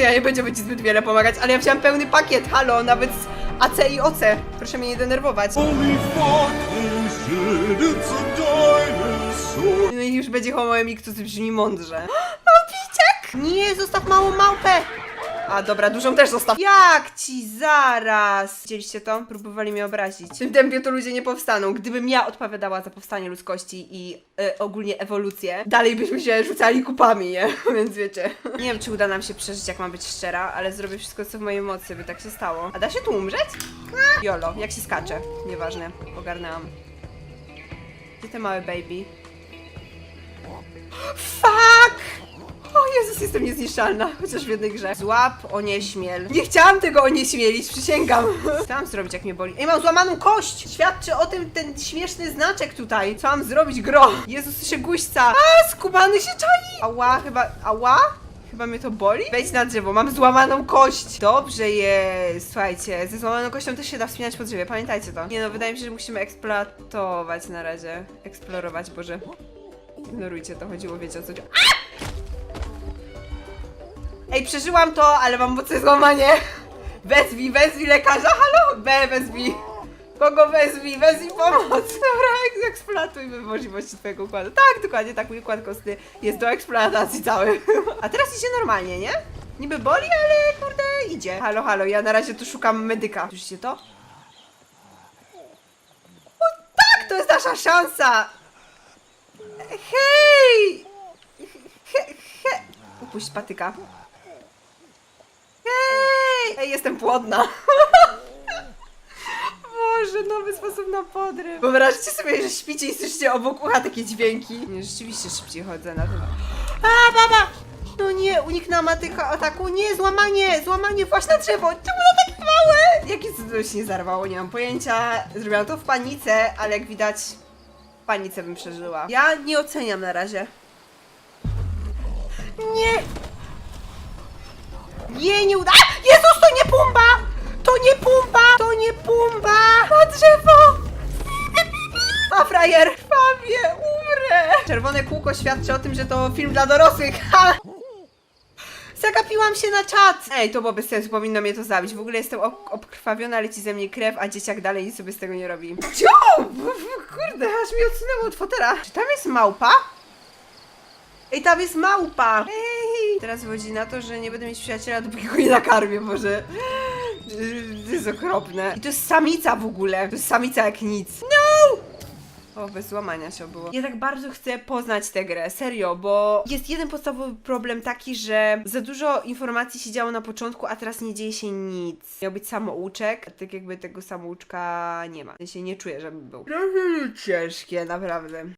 Ja nie będziemy ci zbyt wiele pomagać, ale ja wziąłem pełny pakiet, halo, nawet z AC i OC. Proszę mnie nie denerwować. No i już będzie homo erectus, brzmi mądrze. Małpiczek! Nie, zostaw małą małpę! A dobra, dużą też zostaw. Jak ci zaraz? Widzieliście to? Próbowali mnie obrazić. W tym tempie to ludzie nie powstaną. Gdybym ja odpowiadała za powstanie ludzkości i e, ogólnie ewolucję, dalej byśmy się rzucali kupami, nie? Więc wiecie. Nie wiem, czy uda nam się przeżyć, jak mam być szczera, ale zrobię wszystko, co w mojej mocy, by tak się stało. A da się tu umrzeć? Jolo, jak się skacze? Nieważne, ogarnęłam. Gdzie te małe baby? Jestem niezniszczalna, chociaż w jednej grze. Złap onieśmiel. Nie chciałam tego onieśmielić, przysięgam. Mam zrobić, jak mnie boli? Ej, mam złamaną kość! Świadczy o tym ten śmieszny znaczek tutaj. Co mam zrobić, gro? Jezus, się guźca. A, skubany się czai! Ała, chyba, ała? Chyba mnie to boli? Wejdź na drzewo, mam złamaną kość. Dobrze jest, słuchajcie, ze złamaną kością też się da wspinać po drzewie, pamiętajcie to. Nie no, wydaje mi się, że musimy eksploatować na razie. Eksplorować, Boże. Ignorujcie to, chodziło, wiecie o co chodzi. Ej, przeżyłam to, ale mam mocne złamanie. Wezwij, wezwij lekarza, halo? B, wezwij. Kogo wezwij, wezwij pomoc. Dobra, ek- eksploatujmy możliwości twojego układu. Tak, dokładnie, tak, mój układ kostny jest do eksploatacji cały. A teraz idzie normalnie, nie? Niby boli, ale kurde, idzie. Halo, halo, ja na razie tu szukam medyka. Słyszycie to? O tak, to jest nasza szansa. Hej! He, he. Upuść patyka. Jestem płodna. Boże, nowy sposób na podryw. Wyobraźcie sobie, że śpicie i słyszycie obok ucha takie dźwięki. Nie, rzeczywiście szybciej chodzę na tym. A, baba! No nie, uniknęłam atyka, ataku. Nie, złamanie, złamanie, właśnie na drzewo. Czemu ono takie małe? Jakie cudem się nie zarwało, nie mam pojęcia. Zrobiłam to w panice, ale jak widać, w panice bym przeżyła. Ja nie oceniam na razie. Nie! Nie, nie uda. A! Jezus, to nie Pumba! To nie Pumba! To nie Pumba! Na drzewo! A frajer! Krwawie! Umrę! Czerwone kółko świadczy o tym, że to film dla dorosłych. Zagapiłam się na czat! Ej, to było bez sensu, powinno mnie to zabić. W ogóle jestem ob obkrwawiona, leci ze mnie krew, a dzieciak dalej nic sobie z tego nie robi. Cio! Kurde, aż mi odsunęło od fotela. Czy tam jest małpa? Ej, tam jest małpa! Ej! Teraz wychodzi na to, że nie będę mieć przyjaciela, dopóki go nie nakarmię, Boże. To jest okropne. I to jest samica w ogóle. To jest samica jak nic. No! O, bez złamania się było. Ja tak bardzo chcę poznać tę grę, serio, bo jest jeden podstawowy problem taki, że za dużo informacji się działo na początku, a teraz nie dzieje się nic. Miał być samouczek, a tak jakby tego samouczka nie ma. Ja się nie czuję, żeby był. Trochę ciężkie, naprawdę.